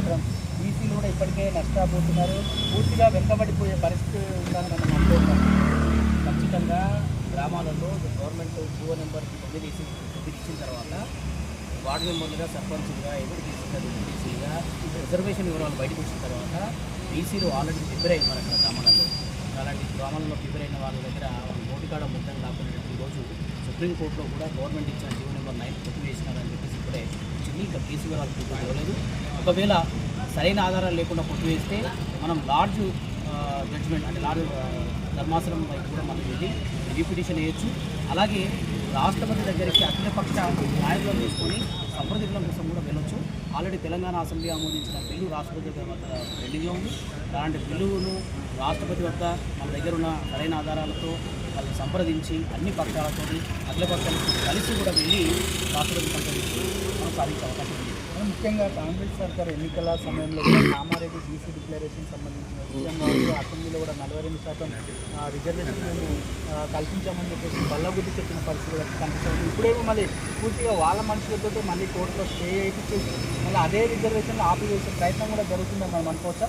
మాత్రం బీసీలు కూడా ఇప్పటికే నష్టపోతున్నారు. పూర్తిగా వెనుకబడిపోయే పరిస్థితి ఉందని మనం ఖచ్చితంగా గ్రామాలలో గవర్నమెంట్ జీవో నెంబర్ తొమ్మిది ఇచ్చి ఇచ్చిన తర్వాత వార్డు మెంబర్లుగా సర్పంచ్గా ఎవరు తీసుకుంటారు బీసీగా రిజర్వేషన్ వివరాలు బయటకు వచ్చిన తర్వాత బీసీలు ఆల్రెడీ ప్రిపేర్ అయ్యి మన గ్రామాలలో. అలాంటి గ్రామాలలో ప్రిపేర్ అయిన వాళ్ళ దగ్గర నోటికాడ ముద్దం కాకుండా ఈరోజు సుప్రీంకోర్టులో కూడా గవర్నమెంట్ ఇచ్చిన జీవో నెంబర్ నైన్ కొట్టివేసినారని చెప్పేసి ఇప్పుడే చిన్న ఇంకా బీసీ వివరాలు ఇవ్వలేదు ఒకవేళ సరైన ఆధారాలు లేకుండా కొట్టివేస్తే మనం లార్జ్ జడ్జిమెంట్ అంటే లార్జ్ ధర్మాసనం వైపు కూడా మనం వెళ్ళి రిపిటిషన్ వేయొచ్చు. అలాగే రాష్ట్రపతి దగ్గరికి అఖిలపక్ష నాయకులను తీసుకొని సంప్రదించడం కోసం కూడా వెళ్ళొచ్చు. ఆల్రెడీ తెలంగాణ అసెంబ్లీ ఆమోదించిన బిల్లు రాష్ట్రపతి వద్ద పెండింగ్లో ఉంది. అలాంటి బిల్లును రాష్ట్రపతి వద్ద మన దగ్గర ఉన్న సరైన ఆధారాలతో వాళ్ళని సంప్రదించి అన్ని పక్షాలతో అఖిల పక్షాలతో కలిసి కూడా వెళ్ళి రాష్ట్రపతి సంప్రదించి మనం సాధించే అవకాశం ఉంది. ముఖ్యంగా కాంగ్రెస్ సర్కార్ ఎన్నికల సమయంలో కూడా కామారెడ్డి బీసీ డిక్లరేషన్ సంబంధించిన విషయం కావచ్చు అసెంబ్లీలో కూడా నలభై రెండు శాతం ఆ, రిజర్వేషన్ మేము కల్పించామని చెప్పేసి బల్లగుద్ది చెప్పిన పరిస్థితి కనిపిస్తుంది. ఇప్పుడేమో మళ్ళీ పూర్తిగా వాళ్ళ మనుషులతో మళ్ళీ కోర్టులో స్టే చేయించేసి మళ్ళీ అదే రిజర్వేషన్ ఆపివేసే ప్రయత్నం కూడా జరుగుతుందని మనం అనుకోవచ్చా?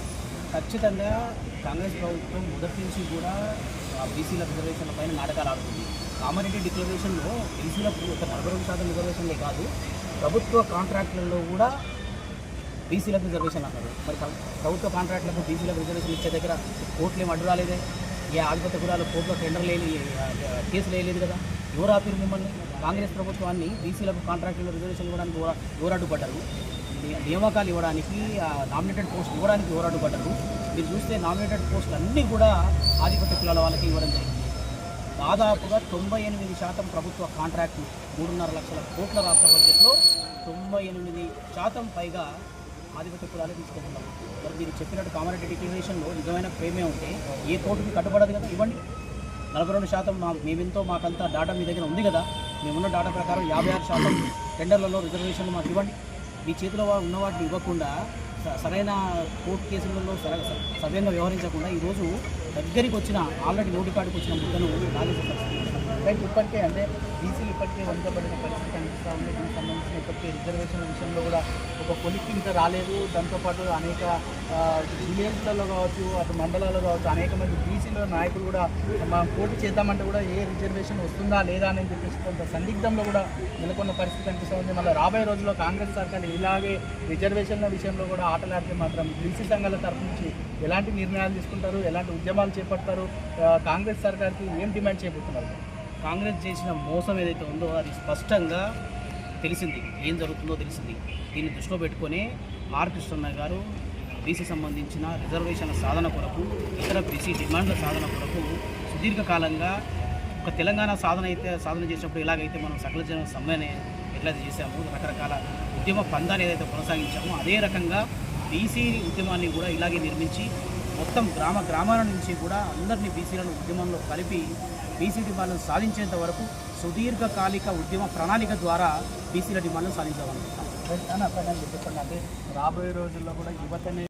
ఖచ్చితంగా కాంగ్రెస్ ప్రభుత్వం మొదటి నుంచి కూడా బీసీల రిజర్వేషన్ల పైన నాటకాలు ఆడుతుంది. కామారెడ్డి డిక్లరేషన్లో బీసీల ఒక నలభై రెండు శాతం రిజర్వేషన్లే కాదు ప్రభుత్వ కాంట్రాక్టులలో కూడా బీసీలకు రిజర్వేషన్ అన్నారు మరి ప్రభుత్వ కాంట్రాక్టులకు బీసీలకు రిజర్వేషన్ ఇచ్చే దగ్గర కోర్టులు ఏం అడ్డు రాలేదే? ఏ ఆధిపత్య కులాలు కోర్టులో టెండర్ లేని కేసులు వేయలేదు కదా? ఎవరు ఆపిరు మిమ్మల్ని? కాంగ్రెస్ ప్రభుత్వాన్ని బీసీలకు కాంట్రాక్టులు రిజర్వేషన్ ఇవ్వడానికి ఎవరు- నియామకాలు ఇవ్వడానికి నామినేటెడ్ పోస్ట్ ఇవ్వడానికి ఎవరు మీరు చూస్తే నామినేటెడ్ పోస్టులు అన్నీ కూడా ఆధిపత్య కులాల వాళ్ళకి ఇవ్వడం జరిగింది. దాదాపుగా తొంభై ఎనిమిది శాతం ప్రభుత్వ కాంట్రాక్టు మూడున్నర లక్షల కోట్ల రాష్ట్ర బడ్జెట్లో తొంభై ఎనిమిది శాతం పైగా ఆధిపత్య కులాలు తీసుకుంటున్నాం మరి మీరు చెప్పినట్టు కామారెడ్డి డిక్లరేషన్లో నిజమైన ప్రేమే ఉంటే ఏ కోర్టుకి కట్టుబడదు కదా ఇవ్వండి. నలభై రెండు శాతం మా మేమెంతో మాకంతా డాటా మీ దగ్గర ఉంది కదా. మేమున్న డాటా ప్రకారం యాభై ఆరు శాతం టెండర్లలో రిజర్వేషన్లు మాకు ఇవ్వండి. మీ చేతిలో ఉన్న వాటిని ఇవ్వకుండా స- సరైన కోర్టు కేసులలో సరైన సవ్యంగా వ్యవహరించకుండా ఈరోజు దగ్గరికి వచ్చిన ఆల్రెడీ నోటి కాడికి వచ్చిన ముద్దను లాగేసే రైట్ ఇప్పటికే అంటే బీసీలు ఇప్పటికే వంచబడిన పరిస్థితి కనిపిస్తూ ఉంది దీనికి సంబంధించిన ఇప్పటికే రిజర్వేషన్ విషయంలో కూడా ఒక కొలిక్కి ఇంకా రాలేదు. దాంతోపాటు అనేక విలేజ్లలో కావచ్చు అటు మండలాల్లో కావచ్చు అనేక మంది బీసీలో నాయకులు కూడా మనం పోటీ చేద్దామంటే కూడా ఏ రిజర్వేషన్ వస్తుందా లేదా అని చెప్పేసి కొంత సందిగ్ధంలో కూడా నెలకొన్న పరిస్థితి కనిపిస్తూ ఉంది మళ్ళీ రాబోయే రోజుల్లో కాంగ్రెస్ సర్కార్ ఇలాగే రిజర్వేషన్ల విషయంలో కూడా ఆటలాడితే మాత్రం బీసీ సంఘాల తరఫు నుంచి ఎలాంటి నిర్ణయాలు తీసుకుంటారు? ఎలాంటి ఉద్యమాలు చేపడతారు? కాంగ్రెస్ సర్కార్కి ఏం డిమాండ్ చేయబోతున్నారు? కాంగ్రెస్ చేసిన మోసం ఏదైతే ఉందో అది స్పష్టంగా తెలిసింది. ఏం జరుగుతుందో తెలిసింది. దీన్ని దృష్టిలో పెట్టుకొని ఆర్ కృష్ణన్న గారు బీసీ సంబంధించిన రిజర్వేషన్ల సాధన కొరకు ఇతర బీసీ డిమాండ్ల సాధన కొరకు సుదీర్ఘకాలంగా ఒక తెలంగాణ సాధన అయితే సాధన చేసినప్పుడు ఎలాగైతే మనం సకల జన సమ్మెని ఎట్లయితే చేశామో రకరకాల ఉద్యమ పందాన్ని ఏదైతే కొనసాగించామో అదే రకంగా బీసీ ఉద్యమాన్ని కూడా ఇలాగే నిర్మించి మొత్తం గ్రామ గ్రామాల నుంచి కూడా అందరినీ బీసీలను ఉద్యమంలో కలిపి బీసీ డిమాండ్లను సాధించేంత వరకు సుదీర్ఘకాలిక ఉద్యమ ప్రణాళిక ద్వారా బీసీల డిమాండ్లను సాధించాలనుకుంటున్నాం చెప్పండి అంటే రాబోయే రోజుల్లో కూడా యువతనే